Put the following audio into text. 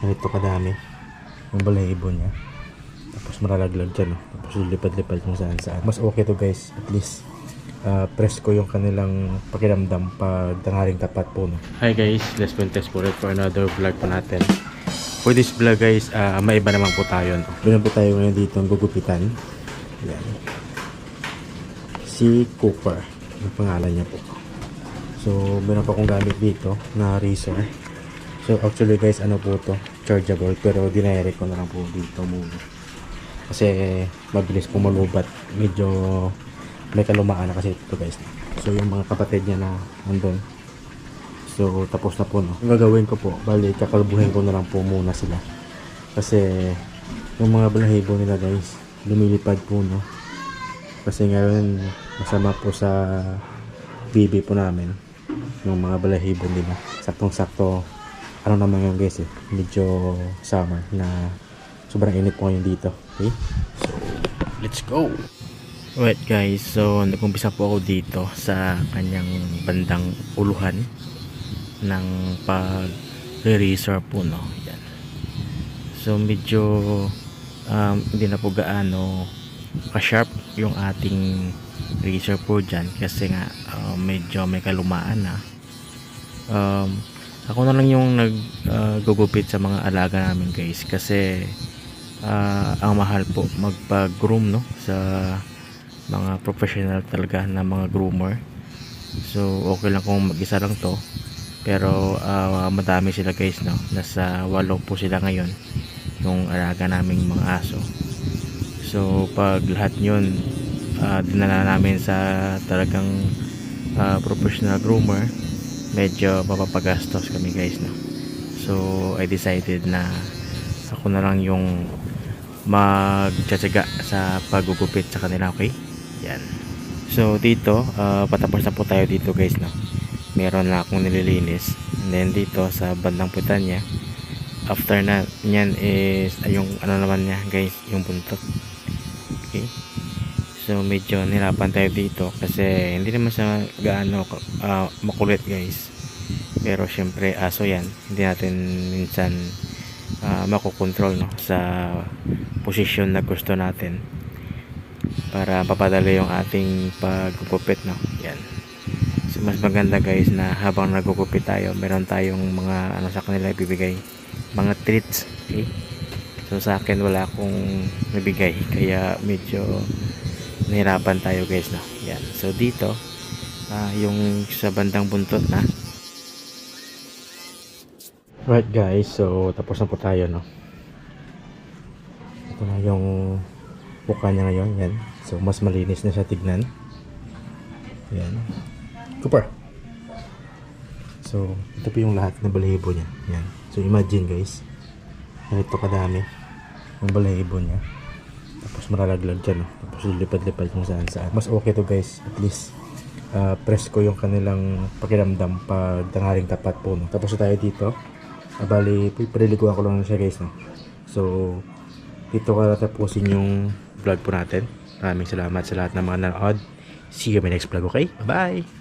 ganito kadami. Yung balahibo niya. Tapos maralaglag dyan no? tapos lilipad-lipad kung saan saan. Mas okay to guys at least uh, presko yung kanilang pakiramdam pag tanghaling tapat po no? Hi guys, let's test po ulit for another vlog po natin. For this vlog guys, uh, may iba naman po tayo no? Meron po tayo ngayon dito ang gugupitan. Yan si Cooper. Ang pangalan niya po. So meron pa akong gamit dito na razor so actually guys ano po to? Chargeable. Pero dinayari ko na lang po dito muna. Kasi mabilis po malubat. Medyo may kalumaan na kasi ito guys. So yung mga kapatid niya na andun so tapos na po no? Ang gagawin ko po bali kakalbuhin ko na lang po muna sila. Kasi yung mga balahibo nila guys lumilipad po no? Kasi ngayon masama po sa bibi po namin yung mga balahibo nila. Saktong sakto ano naman yung guys eh medyo summer na sobrang init po ngayon dito okay so let's go Alright guys, so nag-umpisa po ako dito sa kanyang bandang uluhan ng pag-razor po no. Yan. So medyo um, hindi na po gaano ka-sharp yung ating razor po dyan kasi nga uh, medyo may kalumaan na. Um, ako na lang yung naggugupit sa mga alaga namin guys. Kasi uh, ang mahal po magpa-groom no? Sa mga professional talaga na mga groomer. So okay lang kung mag-isa lang to. Pero uh, madami sila guys no? Nasa walo po sila ngayon yung alaga naming mga aso. So pag lahat yun uh, dinala namin sa talagang uh, professional groomer medyo mapapagastos kami guys no? So I decided na ako na lang yung magtsatsaga sa paggugupit sa kanila okay? Yan. So dito uh, patapos na po tayo dito guys no? Meron na akong nililinis. And then dito sa bandang putan niya after na niyan is ay, yung ano naman niya guys yung buntot. Okay so medyo nirapan tayo dito kasi hindi naman siya gaano uh, makulit guys. Pero syempre aso yan. Hindi natin minsan uh, makokontrol no sa posisyon na gusto natin para papadali yung ating paggugupit no. Yan. So mas maganda guys na habang nagugupit tayo meron tayong mga ano sa kanila ibibigay. Mga treats okay? So sa akin wala akong nabigay. Kaya medyo nahirapan tayo guys no? Yan. So dito uh, yung sa bandang buntot na right guys. So tapos na po tayo no? Ito na yung mukha niya ngayon. Yan. So mas malinis na siya tignan. Yan. Cooper! So ito po yung lahat ng balahibo niya. Yan. So imagine guys. Ganito kadami yung balahibo niya tapos maralaglag dyan no? tapos lilipad-lipad kung saan saan mas okay to guys at least uh, presko yung kanilang pakiramdam pag tanghaling tapat po no? tapos tayo dito uh, bali paliliguan ko lang siya guys no? so dito ka tapusin yung vlog po natin. Maraming salamat sa lahat ng mga nanood. See you in my next vlog, okay? Bye!